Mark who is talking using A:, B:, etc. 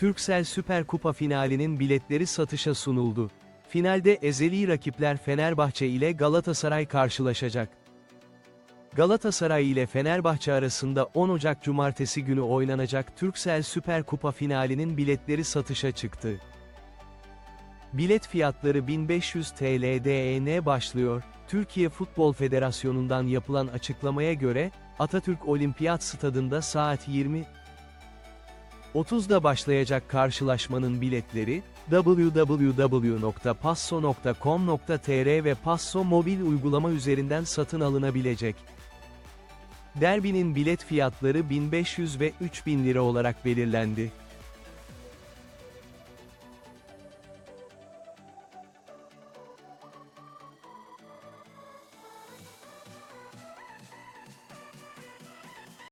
A: Türksel Süper Kupa finalinin biletleri satışa sunuldu. Finalde ezeli rakipler Fenerbahçe ile Galatasaray karşılaşacak. Galatasaray ile Fenerbahçe arasında 10 Ocak Cumartesi günü oynanacak Türksel Süper Kupa finalinin biletleri satışa çıktı. Bilet fiyatları 1500 TL'den başlıyor. Türkiye Futbol Federasyonu'ndan yapılan açıklamaya göre, Atatürk Olimpiyat Stadında saat 20 30'da başlayacak karşılaşmanın biletleri, www.passo.com.tr ve Passo mobil uygulama üzerinden satın alınabilecek. Derbinin bilet fiyatları 1500 ve 3000 lira olarak belirlendi.